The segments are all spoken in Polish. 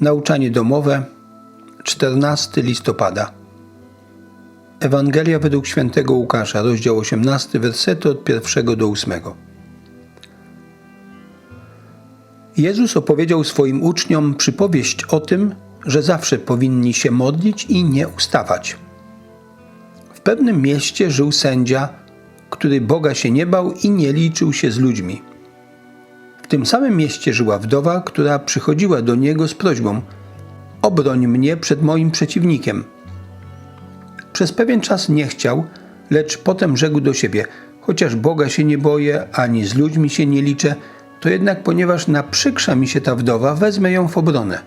Nauczanie domowe 14 listopada Ewangelia według świętego Łukasza, rozdział 18, wersety od 1 do 8. Jezus opowiedział swoim uczniom przypowieść o tym, że zawsze powinni się modlić i nie ustawać. W pewnym mieście żył sędzia, który Boga się nie bał i nie liczył się z ludźmi. W tym samym mieście żyła wdowa, która przychodziła do niego z prośbą: Obroń mnie przed moim przeciwnikiem. Przez pewien czas nie chciał, lecz potem rzekł do siebie: Chociaż Boga się nie boję, ani z ludźmi się nie liczę, to jednak ponieważ naprzykrza mi się ta wdowa, wezmę ją w obronę,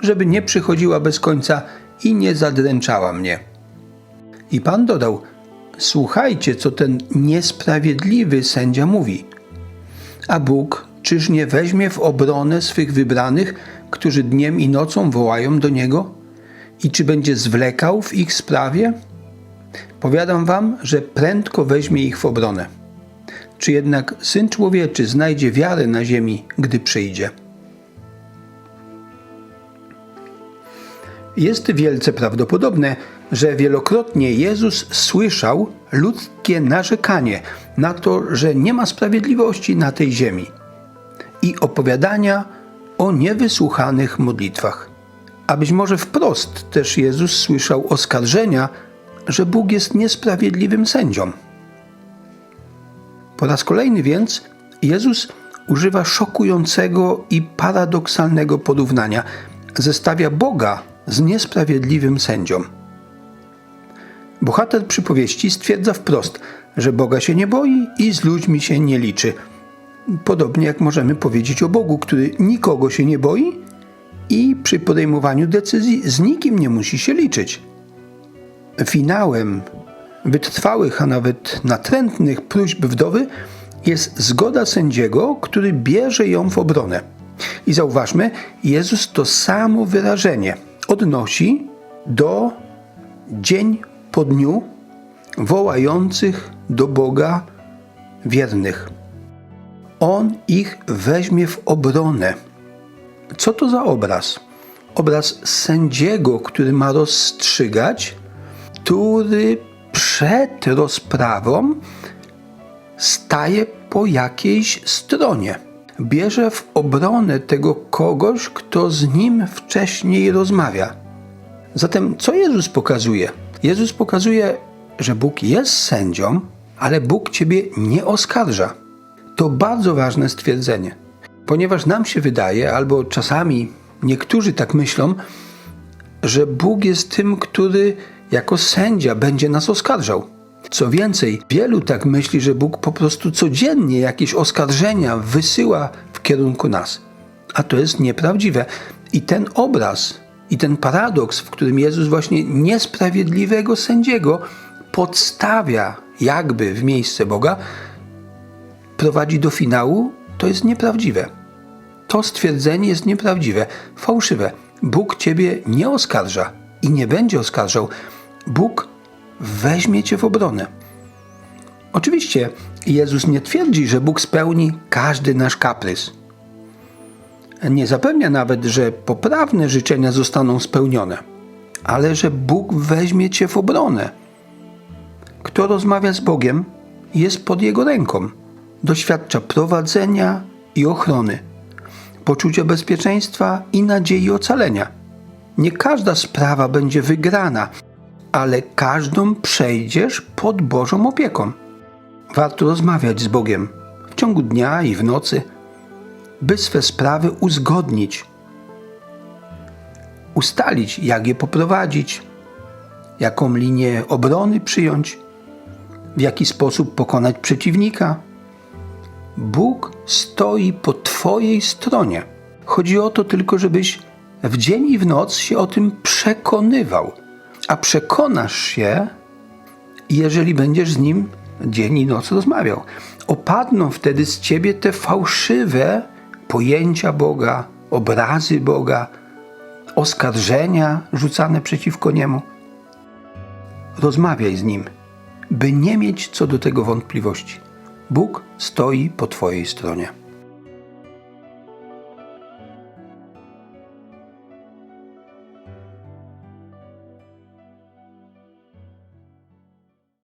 żeby nie przychodziła bez końca i nie zadręczała mnie. I Pan dodał: Słuchajcie, co ten niesprawiedliwy sędzia mówi. A Bóg czyż nie weźmie w obronę swych wybranych, którzy dniem i nocą wołają do Niego? I czy będzie zwlekał w ich sprawie? Powiadam wam, że prędko weźmie ich w obronę. Czy jednak Syn Człowieczy znajdzie wiarę na ziemi, gdy przyjdzie? Jest wielce prawdopodobne, że wielokrotnie Jezus słyszał ludzkie narzekanie na to, że nie ma sprawiedliwości na tej ziemi i opowiadania o niewysłuchanych modlitwach. A być może wprost też Jezus słyszał oskarżenia, że Bóg jest niesprawiedliwym sędzią. Po raz kolejny więc Jezus używa szokującego i paradoksalnego porównania. Zestawia Boga z niesprawiedliwym sędzią. Bohater przypowieści stwierdza wprost, że Boga się nie boi i z ludźmi się nie liczy. Podobnie jak możemy powiedzieć o Bogu, który nikogo się nie boi i przy podejmowaniu decyzji z nikim nie musi się liczyć. Finałem wytrwałych, a nawet natrętnych próśb wdowy jest zgoda sędziego, który bierze ją w obronę. I zauważmy, Jezus to samo wyrażenie odnosi do dzień po dniu wołających do Boga wiernych. On ich weźmie w obronę. Co to za obraz? Obraz sędziego, który ma rozstrzygać, który przed rozprawą staje po jakiejś stronie. Bierze w obronę tego kogoś, kto z nim wcześniej rozmawia. Zatem co Jezus pokazuje? Jezus pokazuje, że Bóg jest sędzią, ale Bóg ciebie nie oskarża. To bardzo ważne stwierdzenie, ponieważ nam się wydaje, albo czasami niektórzy tak myślą, że Bóg jest tym, który jako sędzia będzie nas oskarżał. Co więcej, wielu tak myśli, że Bóg po prostu codziennie jakieś oskarżenia wysyła w kierunku nas. A to jest nieprawdziwe. I ten obraz, i ten paradoks, w którym Jezus właśnie niesprawiedliwego sędziego podstawia jakby w miejsce Boga, prowadzi do finału, to jest nieprawdziwe. To stwierdzenie jest nieprawdziwe, fałszywe. Bóg ciebie nie oskarża i nie będzie oskarżał. Bóg weźmie cię w obronę. Oczywiście Jezus nie twierdzi, że Bóg spełni każdy nasz kaprys. Nie zapewnia nawet, że poprawne życzenia zostaną spełnione, ale że Bóg weźmie cię w obronę. Kto rozmawia z Bogiem, jest pod Jego ręką, doświadcza prowadzenia i ochrony, poczucia bezpieczeństwa i nadziei ocalenia. Nie każda sprawa będzie wygrana, ale każdą przejdziesz pod Bożą opieką. Warto rozmawiać z Bogiem w ciągu dnia i w nocy, by swe sprawy uzgodnić, ustalić, jak je poprowadzić, jaką linię obrony przyjąć, w jaki sposób pokonać przeciwnika. Bóg stoi po Twojej stronie. Chodzi o to tylko, żebyś w dzień i w noc się o tym przekonywał a przekonasz się, jeżeli będziesz z nim dzień i noc rozmawiał. Opadną wtedy z ciebie te fałszywe pojęcia Boga, obrazy Boga, oskarżenia rzucane przeciwko niemu. Rozmawiaj z nim, by nie mieć co do tego wątpliwości. Bóg stoi po Twojej stronie.